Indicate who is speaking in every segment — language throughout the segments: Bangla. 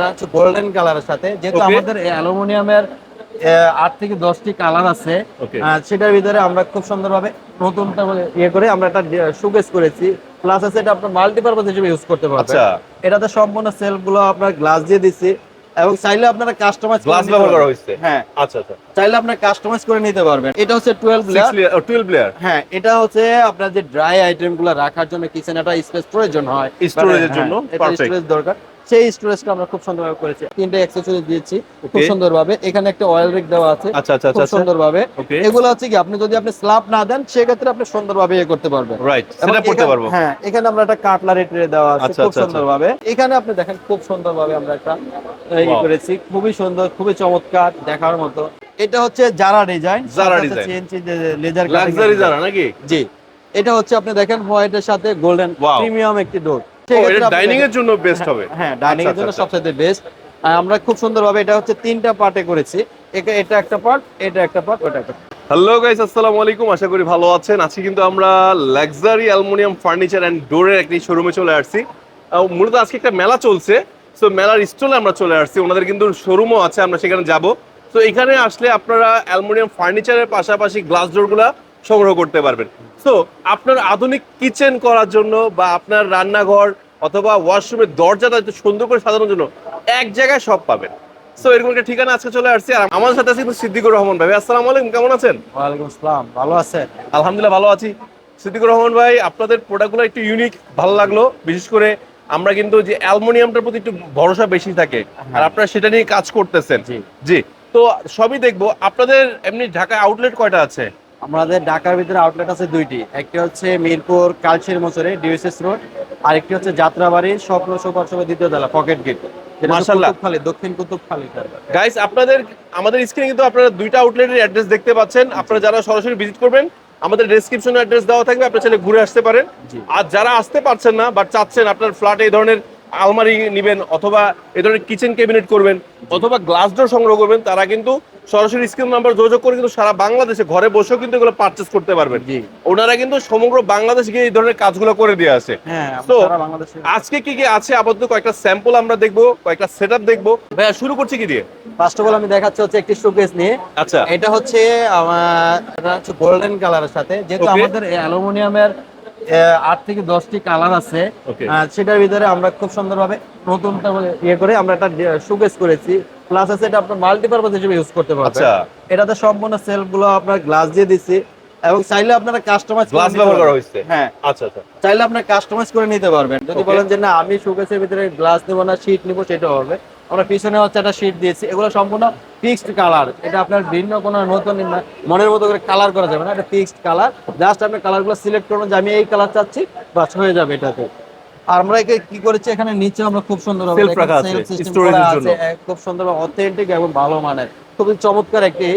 Speaker 1: এটা হচ্ছে গোল্ডেন কালারের সাথে যেহেতু আমাদের অ্যালুমিনিয়ামের আট থেকে দশটি কালার আছে। সেটার ভিতরে আমরা খুব সুন্দরভাবে নতুনটা ইয়ে করে আমরা একটা সুগেস করেছি। প্লাস আছে এটা আপনার মাল্টিপারপাস হিসেবে ইউজ করতে পারবেন।
Speaker 2: আচ্ছা।
Speaker 1: এটাতে সম্পূর্ণ সেলফগুলো আপনার গ্লাস দিয়ে দিচ্ছি এবং চাইলে আপনারা কাস্টমাইজ
Speaker 2: গ্লাস ব্যবহার করা হয়েছে?
Speaker 1: হ্যাঁ।
Speaker 2: আচ্ছা আচ্ছা।
Speaker 1: চাইলে আপনার কাস্টমাইজ করে নিতে পারবেন। এটা হচ্ছে twelve
Speaker 2: six layer twelve layer
Speaker 1: হ্যাঁ এটা হচ্ছে আপনার যে ড্রাই আইটেমগুলো রাখার জন্য কিচেন একটা স্পেস প্রয়োজন হয়।
Speaker 2: এর
Speaker 1: হ্যাঁ,
Speaker 2: জন্য? perfect.
Speaker 1: স্টোরেজ দরকার। সেই স্টোরেজটা আমরা খুব সুন্দরভাবে করেছি। তিনটা অ্যাক্সেসরিজ দিয়েছি খুব. সুন্দরভাবে। এখানে একটা অয়েল রিক দেওয়া আছে
Speaker 2: আচ্ছা আচ্ছা
Speaker 1: খুব
Speaker 2: আচ্ছা
Speaker 1: সুন্দরভাবে। এগুলো হচ্ছে কি আপনি যদি আপনি স্ল্যাব না দেন সেক্ষেত্রে আপনি সুন্দরভাবে ইয়ে করতে পারবেন।
Speaker 2: রাইট সেটা করতে পারব।
Speaker 1: হ্যাঁ এখানে আমরা একটা কাটলারি ট্রে দেওয়া আছে
Speaker 2: আচ্ছা,
Speaker 1: খুব
Speaker 2: আচ্ছা, আচ্ছা।
Speaker 1: সুন্দরভাবে। এখানে আপনি দেখেন খুব সুন্দরভাবে আমরা একটা ই
Speaker 2: Wow.
Speaker 1: করেছি। খুবই সুন্দর খুবই চমৎকার দেখার মতো। এটা হচ্ছে Zara design
Speaker 2: design।
Speaker 1: CNC laser
Speaker 2: luxury যারা নাকি?
Speaker 1: জি। এটা হচ্ছে আপনি দেখেন হোয়াইটের সাথে গোল্ডেন প্রিমিয়াম একটি ডোর
Speaker 2: ডাইনিং এর জন্য বেস্ট হবে।
Speaker 1: হ্যাঁ ডাইনিং এর
Speaker 2: আচ্ছা,
Speaker 1: জন্য
Speaker 2: আচ্ছা,
Speaker 1: সবচেয়ে বেস্ট আমরা খুব সুন্দরভাবে এটা হচ্ছে তিনটা পার্টে করেছি। এটা একটা পার্ট এটা একটা পার্ট ওটা একটা
Speaker 2: হ্যালো গাইস আসসালামু আলাইকুম আশা করি ভালো আছেন। আজকে কিন্তু আমরা লাক্সারি অ্যালুমিনিয়াম ফার্নিচার অ্যান্ড ডোরের একটি শোরুমে চলে আসছি। মূলত আজকে একটা মেলা চলছে। সো মেলার স্টলে আমরা চলে আসছি। ওনাদের কিন্তু শোরুমও আছে আমরা সেখানে যাব। তো এখানে আসলে আপনারা অ্যালুমিনিয়াম ফার্নিচারের পাশাপাশি গ্লাস ডোরগুলো সংগ্রহ করতে পারবেন। সো আপনার আধুনিক কিচেন করার জন্য বা আপনার রান্নাঘর অথবা ওয়াশরুমের দরজাটা একটু সুন্দর করে সাজানোর জন্য এক জায়গায় সব পাবেন। সো এরকম একটা ঠিকানা আজকে চলে আসছি। আর আমাদের সাথে আছে কিন্তু সিদ্দিকুর রহমান ভাই। আসসালামু আলাইকুম। কেমন আছেন?
Speaker 1: ওয়ালাইকুম আসসালাম। ভালো আছেন?
Speaker 2: আলহামদুলিল্লাহ ভালো আছি। সিদ্দিকুর রহমান ভাই আপনাদের প্রোডাক্টগুলো একটু ইউনিক ভালো লাগল। বিশেষ করে আমরা কিন্তু যে অ্যালুমিনিয়ামটার প্রতি একটু ভরসা বেশি থাকে। আর আপনারা সেটা নিয়ে কাজ করতেছেন।
Speaker 1: জি।
Speaker 2: জি। তো সবই দেখব। আপনাদের এমনি ঢাকায় আউটলেট কয়টা আছে?
Speaker 1: আমাদের ঢাকার ভিতরে আউটলেট আছে দুইটি। একটি হচ্ছে মিরপুর কালচির মোচরে ডিউএসএস রোড আরেকটি হচ্ছে যাত্রাবাড়ি স্বপ্ন সুপার শপের দ্বিতীয় তলা পকেট গেট দক্ষিণ কুতুবখালী
Speaker 2: গাইস আপনাদের আমাদের স্ক্রিনে কিন্তু আপনারা দুইটা আউটলেটের অ্যাড্রেস দেখতে পাচ্ছেন। আপনারা যারা সরাসরি ভিজিট করবেন আমাদের ডেসক্রিপশনে অ্যাড্রেস দেওয়া থাকবে আপনারা ঘুরে আসতে পারেন। আর যারা আসতে পারছেন না বাট চাচ্ছেন আপনার ফ্ল্যাটে এই ধরনের আলমারি নেবেন অথবা এই ধরনের কিচেন ক্যাবিনেট করবেন অথবা গ্লাস ডোর সংগ্রহ করবেন তারা কিন্তু সরাসরি স্ক্রিন নাম্বার যোগাযোগ করে কিন্তু সারা বাংলাদেশে ঘরে বসেও কিন্তু এগুলো পারচেস করতে পারবেন।
Speaker 1: জি।
Speaker 2: ওনারা কিন্তু সমগ্র বাংলাদেশ গিয়ে এই ধরনের কাজগুলো করে দিয়ে আসে
Speaker 1: হ্যাঁ সারা বাংলাদেশে
Speaker 2: আজকে কি কি আছে? আপাতত কয়েকটা স্যাম্পল আমরা দেখব কয়েকটা সেট আপ দেখব। ভাইয়া শুরু করছি কি দিয়ে?
Speaker 1: ফার্স্ট অফ অল আমি দেখাচ্ছি হচ্ছে একটি শোকেস নিয়ে।
Speaker 2: আচ্ছা।
Speaker 1: এটা হচ্ছে আমার এটা হচ্ছে গোল্ডেন কালারের সাথে। যেহেতু আমাদের অ্যালুমিনিয়ামের আট থেকে দশটি কালার আছে সেটার ভিতরে আমরা খুব সুন্দরভাবে নতুনটা ইয়ে করে আমরা একটা শোকেস করেছি। প্লাস আছে এটা আপনার মাল্টিপারপাস হিসেবে ইউজ করতে পারবেন।
Speaker 2: আচ্ছা।
Speaker 1: এটাতে সম্পূর্ণ সেলফগুলো আপনার গ্লাস দিয়ে দিচ্ছি এবং চাইলে আপনারা কাস্টমাইজ
Speaker 2: গ্লাস ব্যবহার করা হয়েছে।
Speaker 1: হ্যাঁ।
Speaker 2: আচ্ছা আচ্ছা।
Speaker 1: চাইলে আপনার কাস্টমাইজ করে নিতে পারবেন। যদি বলেন যে না আমি শোকেসের ভিতরে গ্লাস নেব না শীট নিবো সেটা হবে। আমরা পিছনে হচ্ছে একটা শীট দিয়েছি। এগুলো সম্পূর্ণ ফিক্সড কালার এটা আপনার ভিন্ন কোনো নতুন মনের মতো করে কালার করা যাবে না। এটা ফিক্সড কালার জাস্ট আপনি কালারগুলো সিলেক্ট করবেন যে আমি এই কালার চাচ্ছি বাস হয়ে যাবে এটাতে। আর আমরা একে কি করেছি? এখানে নিচে আমরা খুব সুন্দর
Speaker 2: রাখা আছে, জন্য।
Speaker 1: খুব সুন্দর অথেন্টিক এবং ভালো মানের। খুবই চমৎকার একটি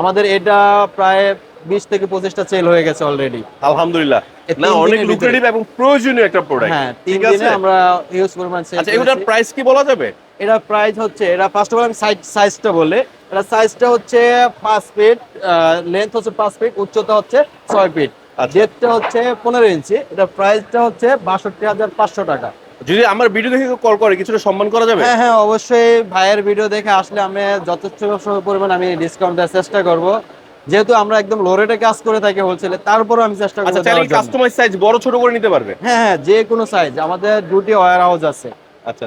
Speaker 1: আমাদের এটা প্রায় বিশ থেকে পঁচিশটা সেল হয়ে গেছে অলরেডি
Speaker 2: আলহামদুলিল্লাহ। না অনেক লুক্রেটিভ এবং প্রয়োজনীয় একটা প্রোডাক্ট
Speaker 1: হ্যাঁ তিন
Speaker 2: ঠিক আছে?
Speaker 1: দিনে আমরা ইউজ পরিমাণ সেল
Speaker 2: আচ্ছা এগুলোর প্রাইস কি বলা যাবে?
Speaker 1: এটা প্রাইস হচ্ছে এটা ফার্স্ট অফ অল আমি সাইজ সাইজটা বলে এটা সাইজটা হচ্ছে পাঁচ ফিট লেন্থ হচ্ছে পাঁচ ফিট উচ্চতা হচ্ছে ছয় ফিট
Speaker 2: আচ্ছা।
Speaker 1: হচ্ছে পনেরো ইঞ্চি এটা প্রাইসটা হচ্ছে বাষট্টি হাজার পাঁচশো টাকা।
Speaker 2: যদি আমার ভিডিও দেখে কল করে কিছুটা সম্মান করা যাবে?
Speaker 1: হ্যাঁ হ্যাঁ অবশ্যই ভাইয়ের ভিডিও দেখে আসলে আমি যথেষ্ট পরিমাণ আমি ডিসকাউন্ট দেওয়ার চেষ্টা করব। যেহেতু আমরা একদম লো রেটে কাজ করে থাকি হোলসেলে তারপরেও আমি চেষ্টা
Speaker 2: আচ্ছা
Speaker 1: করব জন্য।
Speaker 2: কাস্টমাইজ সাইজ বড় ছোট করে নিতে পারবে?
Speaker 1: হ্যাঁ হ্যাঁ যে কোনো সাইজ আমাদের দুটি ওয়ার হাউস আছে।
Speaker 2: আচ্ছা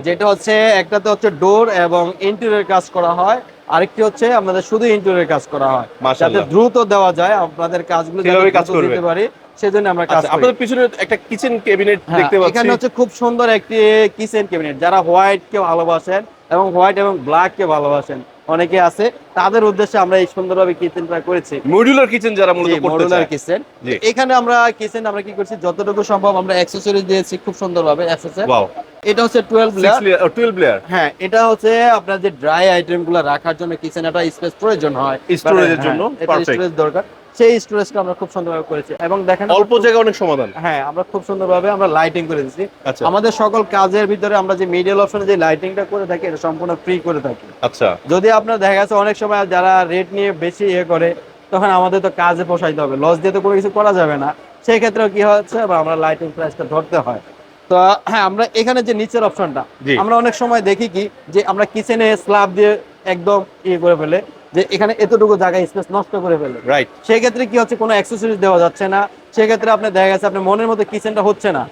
Speaker 1: যেটা হচ্ছে একটাতে হচ্ছে ডোর এবং ইন্টেরিয়র কাজ করা হয় আরেকটি হচ্ছে আমাদের শুধু ইন্টেরিয়র কাজ করা হয়। যাতে দ্রুত দেওয়া যায় আপনাদের কাজগুলো
Speaker 2: যেভাবে কাজ
Speaker 1: করতে। পারি সেজন্য আমরা কাজ
Speaker 2: আচ্ছা আপনাদের পিছনে একটা কিচেন ক্যাবিনেট দেখতে পাচ্ছি।
Speaker 1: এখানে হচ্ছে খুব সুন্দর একটি কিচেন ক্যাবিনেট যারা হোয়াইট কে ভালোবাসেন এবং হোয়াইট এবং ব্ল্যাক কে ভালোবাসেন। অনেকে আছে তাদের উদ্দেশ্যে আমরা এই সুন্দরভাবে কিচেনটা করেছি।
Speaker 2: মডিউলার কিচেন যারা মূলত করতে
Speaker 1: মডুলার
Speaker 2: চায়।
Speaker 1: কিচেন এখানে আমরা কিচেন আমরা কি করছি যতটুকু সম্ভব আমরা অ্যাকসেসরিজ দিয়েছি খুব সুন্দরভাবে অ্যাকসেসরি
Speaker 2: ওয়াও
Speaker 1: এটা হচ্ছে 12 লেয়ার
Speaker 2: 6 লেয়ার 12 লেয়ার
Speaker 1: হ্যাঁ এটা হচ্ছে আপনার যে ড্রাই আইটেমগুলো রাখার জন্য কিচেন একটা স্পেস প্রয়োজন হয়।
Speaker 2: স্টোরেজের
Speaker 1: হ্যাঁ,
Speaker 2: জন্য
Speaker 1: পারফেক্ট
Speaker 2: perfect।
Speaker 1: স্টোরেজ দরকার। সেই স্টোরেজটা আমরা খুব সুন্দরভাবে করেছি। এবং দেখেন
Speaker 2: অল্প জায়গা অনেক সমাধান।
Speaker 1: হ্যাঁ আমরা খুব সুন্দরভাবে আমরা লাইটিং করে দিচ্ছি আমাদের সকল কাজের ভিতরে আমরা যে মিডিয়াল অপশনে যে লাইটিংটা করে থাকি এটা সম্পূর্ণ ফ্রি করে থাকি।
Speaker 2: আচ্ছা।
Speaker 1: যদি আপনার দেখা গেছে অনেক সময় যারা রেট নিয়ে বেশি ইয়ে করে তখন আমাদের তো কাজে পোষাইতে হবে। লস দিয়ে তো কোনো কিছু করা যাবে না। সেই ক্ষেত্রেও কি হচ্ছে আমরা লাইটিং প্রাইসটা ধরতে হয়। তো হ্যাঁ আমরা এখানে যে নিচের অপশনটা। আমরা অনেক সময় দেখি কি যে আমরা কিচেনে স্ল্যাব দিয়ে একদম ইয়ে করে ফেলে। যে এখানে এতটুকু জায়গা স্পেস নষ্ট করে ফেলে
Speaker 2: রাইট
Speaker 1: সেক্ষেত্রে কি হচ্ছে? কোনো অ্যাক্সেসরিজ দেওয়া যাচ্ছে না। সেক্ষেত্রে আপনি দেখা গেছে আপনার মনের মতো কিচেনটা হচ্ছে না।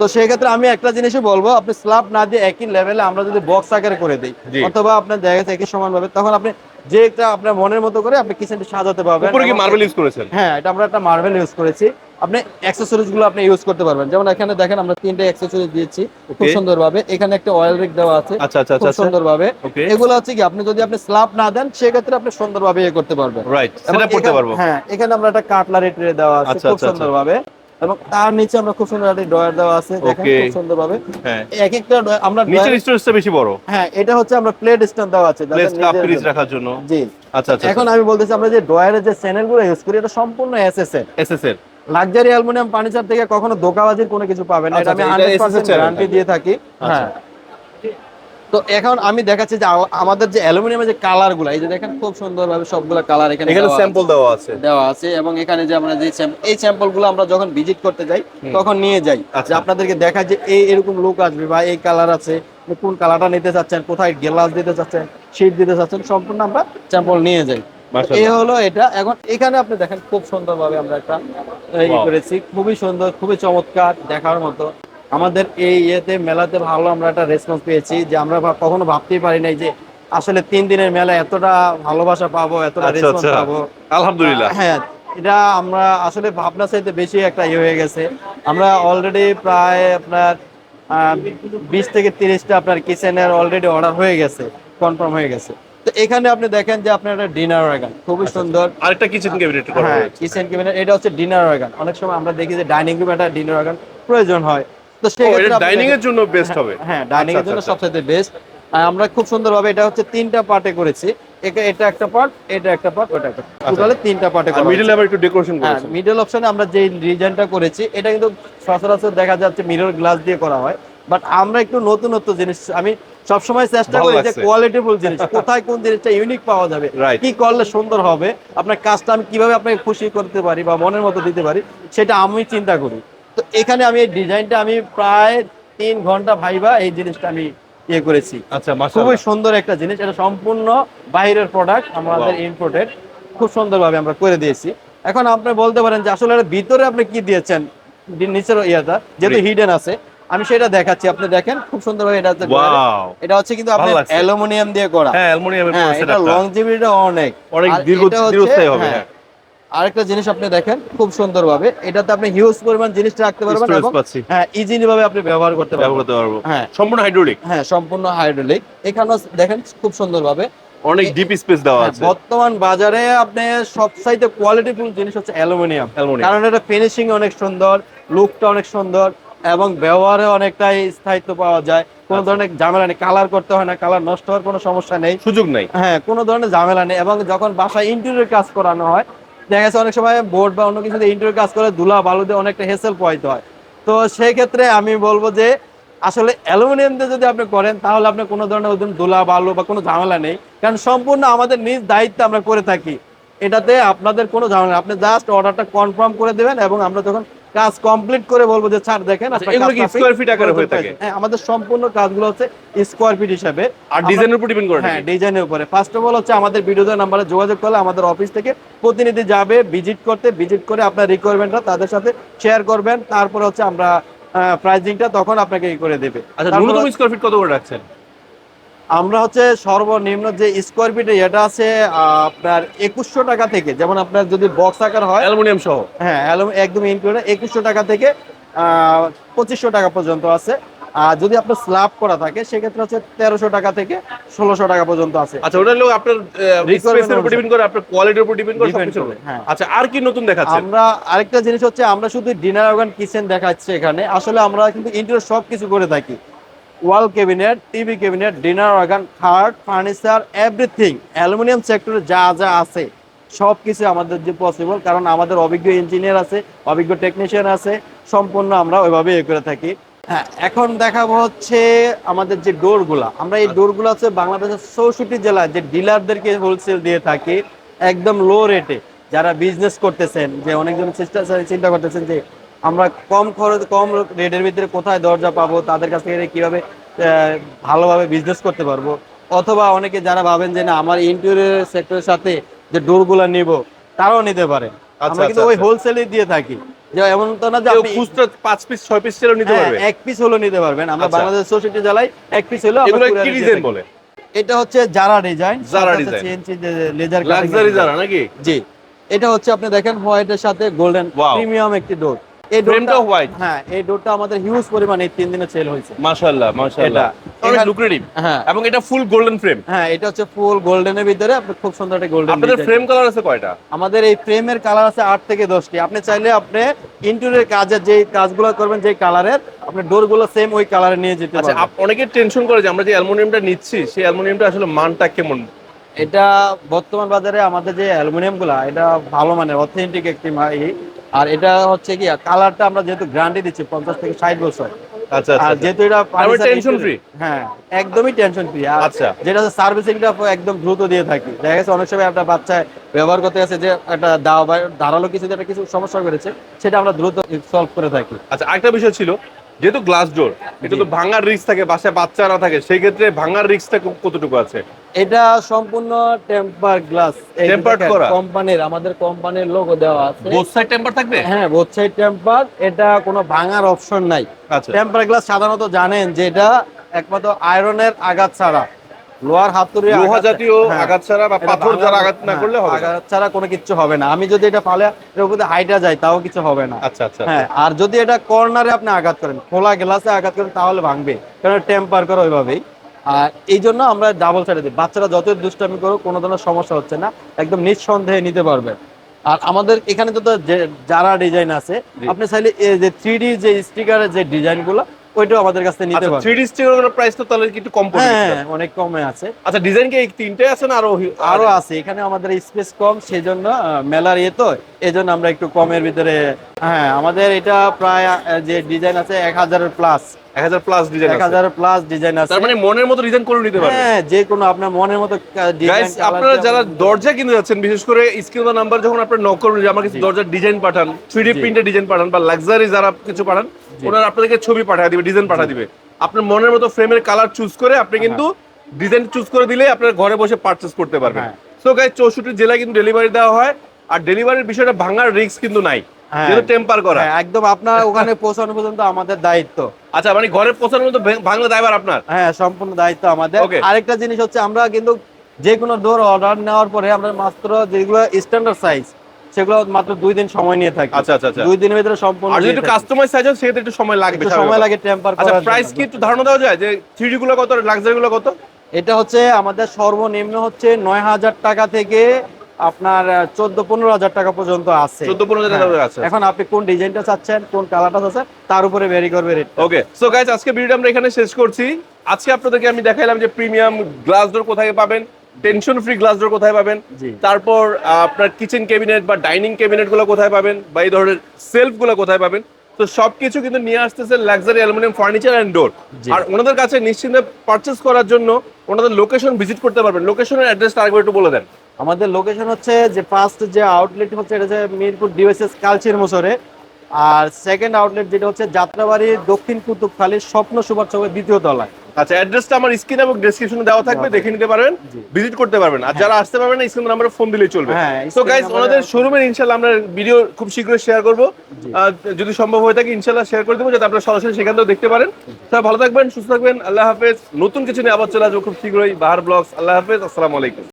Speaker 1: তো সেক্ষেত্রে আমি একটা জিনিসই বলব আপনি স্ল্যাব না দিয়ে একই লেভেলে আমরা যদি বক্স আকারে করে দিই অথবা আপনার দেখা গেছে একই সমান ভাবে তখন আপনি যে একটা আপনার মনের মতো করে আপনি কিচেনটা সাজাতে পারবেন
Speaker 2: উপরে কি মার্বেল ইউজ করেছেন?
Speaker 1: হ্যাঁ এটা আমরা একটা মার্বেল ইউজ করেছি। আপনি অ্যাক্সেসরিজগুলো আপনি ইউজ করতে পারবেন। যেমন এখানে দেখেন আমরা তিনটে অ্যাক্সেসরিজ দিয়েছি খুব
Speaker 2: Okay.
Speaker 1: সুন্দরভাবে। এখানে একটা অয়েল রিক দেওয়া আছে
Speaker 2: আচ্ছা আচ্ছা
Speaker 1: খুব
Speaker 2: আচ্ছা
Speaker 1: সুন্দরভাবে। এগুলো হচ্ছে কি আপনি যদি আপনি স্ল্যাব না দেন সেক্ষেত্রে আপনি সুন্দরভাবে ইয়ে করতে পারবেন।
Speaker 2: রাইট সেটা করতে পারব।
Speaker 1: হ্যাঁ এখানে আমরা একটা কাটলারি ট্রে দেওয়া আছে
Speaker 2: আচ্ছা,
Speaker 1: খুব
Speaker 2: আচ্ছা, আচ্ছা।
Speaker 1: সুন্দরভাবে। এবং তার নিচে আমরা খুব সুন্দর একটা ড্রয়ার দেওয়া আছে দেখেন. খুব সুন্দরভাবে।
Speaker 2: হ্যাঁ।
Speaker 1: এক একটা আমরা
Speaker 2: নিচের স্টোরেজটা বেশি বড়।
Speaker 1: হ্যাঁ এটা হচ্ছে আমরা প্লেট স্ট্যান্ড দেওয়া আছে
Speaker 2: প্লেস কাপ ফ্রিজ। রাখার জন্য।
Speaker 1: জি।
Speaker 2: আচ্ছা আচ্ছা
Speaker 1: এখন আমি বলতেছি আমরা যে ড্রয়ারের যে চ্যানেলগুলো ইউজ করি এটা সম্পূর্ণ এসএসএর
Speaker 2: এসএস এর
Speaker 1: লাক্সারি অ্যালুমিনিয়াম ফার্নিচার থেকে কখনো ধোকাবাজির কোনো কিছু পাবেন না। এটা আমি
Speaker 2: আচ্ছা, আচ্ছা, এটা
Speaker 1: 100% গ্যারান্টি দিয়ে থাকি।
Speaker 2: আচ্ছা।
Speaker 1: হ্যাঁ। তো এখন আমি দেখাচ্ছি যে আমাদের যে অ্যালুমিনিয়ামের যে কালারগুলো এই যে দেখেন খুব সুন্দরভাবে সবগুলো কালার এখানে
Speaker 2: এখানে স্যাম্পল দেওয়া আছে।
Speaker 1: দেওয়া আছে এবং এখানে যে আমরা যে এই স্যাম্পলগুলো আমরা যখন ভিজিট করতে যাই তখন নিয়ে যাই।
Speaker 2: আচ্ছা।
Speaker 1: যে আপনাদেরকে দেখা যে এই এরকম লুক আসবে বা এই কালার আছে কোন কালারটা নিতে চাচ্ছেন কোথায় গ্লাস দিতে চাচ্ছেন শীট দিতে চাচ্ছেন সম্পূর্ণ আমরা স্যাম্পল নিয়ে যাই। এই হলো এটা। এখন এখানে আপনি দেখেন খুব সুন্দরভাবে আমরা একটা ই করেছি। খুবই সুন্দর খুবই চমৎকার দেখার মতো। আমাদের এই ইয়েতে মেলাতে ভালো আমরা একটা রেসপন্স পেয়েছি যে আমরা কখনো ভাবতেই পারি নাই যে আসলে তিন দিনের মেলা এতটা ভালোবাসা পাবো এতটা
Speaker 2: আচ্ছা
Speaker 1: রেসপন্স
Speaker 2: আচ্ছা।
Speaker 1: পাবো।
Speaker 2: আলহামদুলিল্লাহ।
Speaker 1: হ্যাঁ এটা আমরা আসলে ভাবনা চাইতে বেশি একটা ইয়ে হয়ে গেছে। আমরা অলরেডি প্রায় আপনার বিশ থেকে তিরিশটা আপনার কিচেনের অলরেডি অর্ডার হয়ে গেছে কনফার্ম হয়ে গেছে। তো এখানে আপনি দেখেন যে আপনার একটা ডিনার ওয়াগান খুবই সুন্দর।
Speaker 2: আরেকটা কিচেন ক্যাবিনেট করা।
Speaker 1: হ্যাঁ কিচেন ক্যাবিনেট এটা হচ্ছে ডিনার ওয়াগান অনেক সময় আমরা দেখি যে ডাইনিং রুমে একটা ডিনার ওয়াগান প্রয়োজন হয়। তো সেক্ষেত্রে
Speaker 2: এটা ডাইনিং এর জন্য বেস্ট হবে।
Speaker 1: হ্যাঁ ডাইনিং এর
Speaker 2: আচ্ছা,
Speaker 1: জন্য
Speaker 2: আচ্ছা,
Speaker 1: সবচেয়ে বেস্ট আমরা খুব সুন্দরভাবে এটা হচ্ছে তিনটা পার্টে করেছি। এটা একটা পার্ট এটা একটা পার্ট ওটা একটা টোটালে তিনটা পার্টে
Speaker 2: আর মিডল আবার একটু ডেকোরেশন
Speaker 1: করেছি।
Speaker 2: হ্যাঁ
Speaker 1: মিডল অপশনে আমরা যে ডিজাইনটা করেছি এটা কিন্তু সচরাচর দেখা যাচ্ছে মিরর গ্লাস দিয়ে করা হয়। বাট আমরা একটু নতুনত্ব জিনিস আমি সবসময় চেষ্টা করি যে। কোয়ালিটিফুল জিনিস। কোথায় কোন জিনিসটা ইউনিক পাওয়া যাবে? কি করলে সুন্দর হবে? আপনার কাজটা আমি কীভাবে আপনাকে খুশি করতে পারি বা মনের মতো দিতে পারি সেটা আমি চিন্তা করি। তো এখানে আমি এই ডিজাইনটা আমি প্রায় তিন ঘণ্টা ভাইবা এই জিনিসটা আমি ইয়ে করেছি।
Speaker 2: আচ্ছা
Speaker 1: খুবই সুন্দর একটা জিনিস। এটা সম্পূর্ণ বাইরের প্রোডাক্ট আমাদের. ইম্পোর্টেড খুব সুন্দরভাবে আমরা করে দিয়েছি। এখন আপনি বলতে পারেন যে আসলে ভিতরে আপনি কি দিয়েছেন? নিচের ইয়েটা যেহেতু হিডেন আছে। আমি সেটা দেখাচ্ছি। আপনি দেখেন খুব সুন্দরভাবে এটা হচ্ছে
Speaker 2: ওয়াও
Speaker 1: এটা হচ্ছে কিন্তু
Speaker 2: লাগছে।
Speaker 1: অ্যালুমিনিয়াম দিয়ে করা
Speaker 2: হ্যাঁ অ্যালুমিনিয়ামের
Speaker 1: হ্যাঁ
Speaker 2: পুরো
Speaker 1: এটা লংজিভিটিটা অনেক।
Speaker 2: অনেক দীর্ঘ দীর্ঘস্থায়ী হবে
Speaker 1: হ্যাঁ,
Speaker 2: হ্যাঁ।
Speaker 1: আরেকটা জিনিস আপনি দেখেন খুব সুন্দরভাবে। এটাতে আপনি হিউজ পরিমাণ জিনিস রাখতে পারবেন এবং হ্যাঁ ইজিলি ভাবে আপনি ব্যবহার করতে পারবেন।
Speaker 2: করতে পারব।
Speaker 1: হ্যাঁ।
Speaker 2: সম্পূর্ণ হাইড্রোলিক
Speaker 1: হ্যাঁ সম্পূর্ণ হাইড্রোলিক এখানেও দেখেন খুব সুন্দরভাবে।
Speaker 2: অনেক ডিপ স্পেস দেওয়া আছে।
Speaker 1: বর্তমান বাজারে আপনি সবচাইতে কোয়ালিটিফুল জিনিস হচ্ছে অ্যালুমিনিয়াম।
Speaker 2: অ্যালুমিনিয়াম।
Speaker 1: কারণ এটা ফিনিশিং অনেক সুন্দর লুকটা অনেক সুন্দর। এবং ব্যবহারে অনেকটাই স্থায়িত্ব পাওয়া যায়। কোনো
Speaker 2: আচ্ছা।
Speaker 1: ধরনের ঝামেলা নেই কালার করতে হয় না কালার নষ্ট হওয়ার কোনো সমস্যা নেই।
Speaker 2: সুযোগ নেই।
Speaker 1: হ্যাঁ কোনো ধরনের ঝামেলা নেই এবং যখন বাসায় ইন্টেরিয়র কাজ করানো হয় দেখা গেছে অনেক সময় বোর্ড বা অন্য কিছু ইন্টেরিয়র কাজ করে ধুলা বালু দিয়ে অনেকটা হেসেল পোয়াইতে হয়। তো সেই ক্ষেত্রে আমি বলব যে আসলে অ্যালুমিনিয়াম দিয়ে যদি আপনি করেন তাহলে আপনি কোনো ধরনের ওই ধুলা বালু বা কোনো ঝামেলা নেই। কারণ সম্পূর্ণ আমাদের নিজ দায়িত্বে আমরা করে থাকি। এটাতে আপনাদের কোনো ঝামেলা নেই। আপনি জাস্ট অর্ডারটা কনফার্ম করে দেবেন এবং আমরা যখন কাজ কমপ্লিট করে বলব যে ছাড় দেখেন
Speaker 2: আচ্ছা, এগুলো কি স্কোয়ার ফিট আকারে হয়ে থাকে?
Speaker 1: হ্যাঁ আমাদের সম্পূর্ণ কাজগুলো হচ্ছে স্কোয়ার ফিট হিসাবে।
Speaker 2: আর ডিজাইনের উপর ডিপেন্ড করে
Speaker 1: হ্যাঁ ডিজাইনের উপরে। ফার্স্ট অফ অল হচ্ছে আমাদের ভিডিওদের নাম্বারে যোগাযোগ করলে আমাদের অফিস থেকে প্রতিনিধি যাবে ভিজিট করতে ভিজিট করে আপনার রিকোয়ারমেন্টটা তাদের সাথে শেয়ার করবেন। তারপরে হচ্ছে আমরা প্রাইজিংটা তখন আপনাকে ই করে দেবে।
Speaker 2: আচ্ছা ন্যূনতম স্কোয়ার ফিট কত করে রাখছেন?
Speaker 1: আমরা হচ্ছে সর্বনিম্ন যে স্কোয়ার ফিট এটা আছে আপনার একুশশো টাকা থেকে যেমন আপনার যদি বক্স আকার হয়
Speaker 2: অ্যালুমিনিয়াম সহ।
Speaker 1: হ্যাঁ একদম ইনক্লুডেড একুশশো টাকা থেকে পঁচিশশো টাকা পর্যন্ত আছে। আর যদি আপনার স্ল্যাব করা থাকে সেক্ষেত্রে হচ্ছে তেরোশো টাকা থেকে ষোলোশো টাকা পর্যন্ত আছে।
Speaker 2: আচ্ছা ওটা হলো আপনার স্পেসের উপর ডিপেন্ড করে আপনার কোয়ালিটির উপর ডিপেন্ড করে সবকিছু
Speaker 1: হ্যাঁ।
Speaker 2: আচ্ছা আর কি নতুন দেখাচ্ছেন
Speaker 1: আমরা আরেকটা জিনিস হচ্ছে আমরা শুধু ডিনার অর্গান কিচেন দেখাচ্ছি এখানে। আসলে আমরা কিন্তু ইন্টেরিয়র সব কিছু করে থাকি। Wall cabinet, TV cabinet, dinner organ, খাট, ফার্নিচার, এভরিথিং, অ্যালুমিনিয়াম সেক্টরে যা যা আছে সব কিছু আমাদের যে পসিবল কারণ আমাদের অভিজ্ঞ ইঞ্জিনিয়ার আছে, অভিজ্ঞ টেকনিশিয়ান আছে, সম্পূর্ণ আমরা ওইভাবে ইয়ে করে থাকি। হ্যাঁ এখন দেখাবো হচ্ছে আমাদের যে ডোরগুলা। আমরা এই ডোরগুলো হচ্ছে বাংলাদেশের চৌষট্টি জেলায় যে ডিলারদেরকে হোলসেল দিয়ে থাকি, একদম লো রেটে যারা বিজনেস করতেছেন, যে অনেকজন চেষ্টা চিন্তা করতেছেন যে আমরা কম খরচ কম রেটের ভিতরে কোথায় দরজা পাবো তাদের কাছ থেকে কীভাবে ভালোভাবে বিজনেস করতে পারব? অথবা অনেকে যারা ভাবেন যে না আমার ইন্টেরিয়র সেক্টরের সাথে যে ডোরগুলো নিব তারাও নিতে পারে। আমরা কিন্তু
Speaker 2: আচ্ছা,
Speaker 1: ওই
Speaker 2: আচ্ছা।
Speaker 1: হোলসেলে দিয়ে থাকি। যে এমন তো না যে আপনি
Speaker 2: খুচরা পাঁচ পিস ছয় পিস ছেড়েও নিতে
Speaker 1: হ্যাঁ,
Speaker 2: পারবে?
Speaker 1: এক পিস হলো নিতে পারবেন। আমরা
Speaker 2: আচ্ছা।
Speaker 1: বাংলাদেশ সোসাইটি জ্বালাই এক পিস হলো আমরা
Speaker 2: কি ডিজাইন বলে?
Speaker 1: এটা হচ্ছে Zara design
Speaker 2: Zara design।
Speaker 1: CNC laser
Speaker 2: luxury যারা নাকি?
Speaker 1: জি। এটা হচ্ছে আপনি দেখেন হোয়াইটের সাথে গোল্ডেন প্রিমিয়াম একটি ডোর এই
Speaker 2: টাও white।
Speaker 1: হ্যাঁ এই ডোরটা আমাদের হিউজ পরিমাণে এই তিন দিনে সেল হয়েছে।
Speaker 2: মাশাআল্লাহ মাশাআল্লাহ।
Speaker 1: এটা-
Speaker 2: অনেক লুক্রেটিভ
Speaker 1: হ্যাঁ।
Speaker 2: এবং এটা ফুল গোল্ডেন ফ্রেম
Speaker 1: হ্যাঁ এটা হচ্ছে ফুল গোল্ডেনের ভিতরে আপনি খুব সুন্দর একটা গোল্ডেন
Speaker 2: আপনাদের ফ্রেম কালার আছে কয়টা?
Speaker 1: আমাদের এই ফ্রেমের কালার আছে আট থেকে দশটি। আপনি চাইলে আপনি ইন্টেরিয়র কাজের যে কাজগুলো করবেন যে কালারের আপনি ডোরগুলো সেম ওই কালারে নিয়ে যেতে
Speaker 2: আচ্ছা
Speaker 1: পারবেন।
Speaker 2: আপ- অনেকে টেনশন করে যে আমরা যে অ্যালুমিনিয়ামটা নিচ্ছি সেই অ্যালুমিনিয়ামটা আসলে মানটা কেমন?
Speaker 1: এটা বর্তমান বাজারে আমাদের যে অ্যালুমিনিয়ামগুলা এটা ভালো মানে অথেন্টিক একটি। আর এটা হচ্ছে কি কালারটা আমরা যেহেতু গ্যারান্টি দিচ্ছি পঞ্চাশ থেকে ষাট বছর।
Speaker 2: আচ্ছা
Speaker 1: আর
Speaker 2: আচ্ছা।
Speaker 1: যেহেতু এটা টেনশন
Speaker 2: free?
Speaker 1: হ্যাঁ একদমই টেনশন ফ্রি
Speaker 2: আচ্ছা।
Speaker 1: যেটা সার্ভিসিংটা একদম দ্রুত দিয়ে থাকি। দেখা গেছে অনেক সময় একটা বাচ্চা ব্যবহার করতে গেছে যে একটা দাও বা ধারালো কিছু একটা কিছু সমস্যা করেছে সেটা আমরা দ্রুত সলভ করে থাকি।
Speaker 2: আচ্ছা আরেকটা বিষয় ছিল যেহেতু গ্লাস ডোর এটা তো ভাঙার রিস্ক থাকে বাসায় বাচ্চারা থাকে সেই ক্ষেত্রে ভাঙার রিস্কটা কতটুকু আছে?
Speaker 1: এটা সম্পূর্ণ টেম্পার গ্লাস
Speaker 2: টেম্পার করা?
Speaker 1: কোম্পানির আমাদের কোম্পানির লোগো দেওয়া আছে।
Speaker 2: বোথ সাইড টেম্পার থাকবে?
Speaker 1: হ্যাঁ বোথ সাইড টেম্পার এটা কোনো ভাঙার অপশন নাই।
Speaker 2: আচ্ছা।
Speaker 1: টেম্পার গ্লাস সাধারণত জানেন যে এটা একমাত্র আয়রনের আঘাত ছাড়া। লোহার হাতুড়ি
Speaker 2: লোহা জাতীয়
Speaker 1: হ্যাঁ,
Speaker 2: আঘাত ছাড়া বা পাথর যারা আঘাত না
Speaker 1: হ্যাঁ,
Speaker 2: করলে হবে
Speaker 1: আঘাত ছাড়া কোনো কিছু হবে না। আমি যদি এটা এর হাইটা যায় তাও কিছু হবে না।
Speaker 2: আচ্ছা আচ্ছা
Speaker 1: হ্যাঁ আর যদি এটা কর্নারে আপনি আঘাত করেন খোলা গ্লাসে আঘাত করেন তাহলে ভাঙবে। কারণ টেম্পার করে ওইভাবেই। আর এই জন্য আমরা ডাবল সাইডে দিই। বাচ্চারা যতই দুষ্টামি করুক কোনো ধরনের সমস্যা হচ্ছে না। একদম নিঃসন্দেহে নিতে পারবে। আর আমাদের এখানে তো যারা ডিজাইন আছে আপনি চাইলে এই যে থ্রি যে স্টিকারের যে ডিজাইনগুলো ওইটাও আমাদের কাছে নিতে
Speaker 2: আচ্ছা
Speaker 1: পারবেন
Speaker 2: স্টিকারের প্রাইস তো তাহলে একটু কম পড়বে
Speaker 1: হ্যাঁ অনেক কমে আছে।
Speaker 2: আচ্ছা ডিজাইন কি তিনটে আছে না আরও
Speaker 1: আরও আছে এখানে আমাদের স্পেস কম সেই জন্য মেলার ইয়ে তো এই জন্য আমরা একটু কমের ভিতরে হ্যাঁ আমাদের এটা প্রায় যে ডিজাইন আছে এক হাজারের প্লাস
Speaker 2: এক হাজার প্লাস ডিজাইন
Speaker 1: এক হাজারের প্লাস ডিজাইন আছে।
Speaker 2: তার মানে মনের মতো ডিজাইন করে নিতে পারবে।
Speaker 1: হ্যাঁ যে কোনো আপনার মনের মতো ডিজাইন
Speaker 2: আপনারা যারা দরজা কিনতে যাচ্ছেন বিশেষ করে নাম্বার যখন আপনারা নক করবেন যে আমার কিছু দরজার ডিজাইন পাঠান থ্রি ডি
Speaker 1: জি।
Speaker 2: প্রিন্টের ডিজাইন পাঠান বা লাক্সারি যারা কিছু পাঠান। ওনারা আপনাদেরকে ছবি পাঠিয়ে দিবে ডিজাইন পাঠিয়ে দিবে। আপনার মনের মতো ফ্রেমের কালার চুজ করে আপনি কিন্তু ডিজাইন চুজ করে দিলে আপনার ঘরে বসে পারচেজ করতে পারবেন।
Speaker 1: হ্যাঁ।
Speaker 2: সো গাইস চৌষট্টি জেলায় কিন্তু ডেলিভারি দেওয়া হয়। আর ডেলিভারির বিষয়টা ভাঙার রিস্ক কিন্তু নাই।
Speaker 1: হ্যাঁ।
Speaker 2: যেহেতু টেম্পার করা।
Speaker 1: হ্যাঁ, একদম আপনার ওখানে পৌঁছানো পর্যন্ত আমাদের দায়িত্ব।
Speaker 2: আচ্ছা মানে ঘরে ভাঙলে দায়বার আপনার?
Speaker 1: হ্যাঁ সম্পূর্ণ দায়িত্ব আমাদের। আরেকটা জিনিস হচ্ছে আমরা কিন্তু যে কোনো ডোর অর্ডার নেওয়ার পরে আমরা মাত্র যেগুলো স্ট্যান্ডার্ড সাইজ সেগুলো মাত্র দুই দিন সময় নিয়ে থাকি।
Speaker 2: আচ্ছা আচ্ছা আচ্ছা।
Speaker 1: দুই দিনের ভিতরে সম্পূর্ণ
Speaker 2: আর যদি একটু কাস্টমাইজ সাইজ হয় সেক্ষেত্রে একটু সময় লাগবে
Speaker 1: সময় লাগে টেম্পার
Speaker 2: আচ্ছা প্রাইস কি একটু ধারণা দেওয়া যায়? যে থ্রি গুলো কত লাক্সারি গুলো কত?
Speaker 1: এটা হচ্ছে আমাদের সর্বনিম্ন হচ্ছে নয় হাজার টাকা থেকে আপনার চোদ্দ পনেরো হাজার টাকা পর্যন্ত আছে।
Speaker 2: চোদ্দ পনেরো হাজার
Speaker 1: হ্যাঁ।
Speaker 2: টাকা আছে।
Speaker 1: এখন আপনি কোন ডিজাইনটা চাচ্ছেন কোন কালারটা চাচ্ছেন তার উপরে ভেরি করবে রেট
Speaker 2: ওকে সো গাইজ আজকে ভিডিওটা আমরা এখানে শেষ করছি। আজকে আপনাদেরকে আমি দেখাইলাম যে প্রিমিয়াম গ্লাস ডোর কোথায় পাবেন টেনশন ফ্রি গ্লাস ডোর কোথায় পাবেন। তারপর আপনার কিচেন ক্যাবিনেট বা ডাইনিং ক্যাবিনেটগুলো কোথায় পাবেন বা এই ধরনের সেলফগুলো কোথায় পাবেন। তো সবকিছু কিন্তু নিয়ে আসতেছে luxury aluminium furniture and door আর ওনাদের কাছে নিশ্চিন্তে পারচেস করার জন্য ওনাদের লোকেশন ভিজিট করতে পারবেন। লোকেশনের অ্যাড্রেসটা আরেকবার একটু বলে দেন।
Speaker 1: আমাদের লোকেশন হচ্ছে যে ফার্স্ট যে আউটলেট হচ্ছে এটা হচ্ছে মিরপুর ডিওএসএস কালচির মোসরে আর সেকেন্ড আউটলেট যেটা হচ্ছে যাত্রাবাড়ি দক্ষিণ কুতুবখালীর স্বপ্ন সুপার চৌকের দ্বিতীয় তলায়।
Speaker 2: আচ্ছা অ্যাড্রেসটা আমার স্ক্রিন এবং ডেসক্রিপশনে দেওয়া থাকবে দেখে নিতে পারবেন ভিজিট করতে পারবেন। আর যারা আসতে পারবেন না স্ক্রিন নাম্বারে ফোন দিলেই চলবে।
Speaker 1: হ্যাঁ,
Speaker 2: সো গাইস ওনাদের শোরুমের ইনশাআল্লাহ আমরা ভিডিও খুব শীঘ্রই শেয়ার করব। যদি সম্ভব হয়ে থাকে ইনশাআল্লাহ শেয়ার করে দেবো যাতে আপনারা সরাসরি সেখান থেকেও দেখতে পারেন। সবাই ভালো থাকবেন সুস্থ থাকবেন আল্লাহ হাফেজ। নতুন কিছু নিয়ে আবার চলে আসব খুব শীঘ্রই বাহার ব্লগস আল্লাহ হাফেজ আসসালামু আলাইকুম।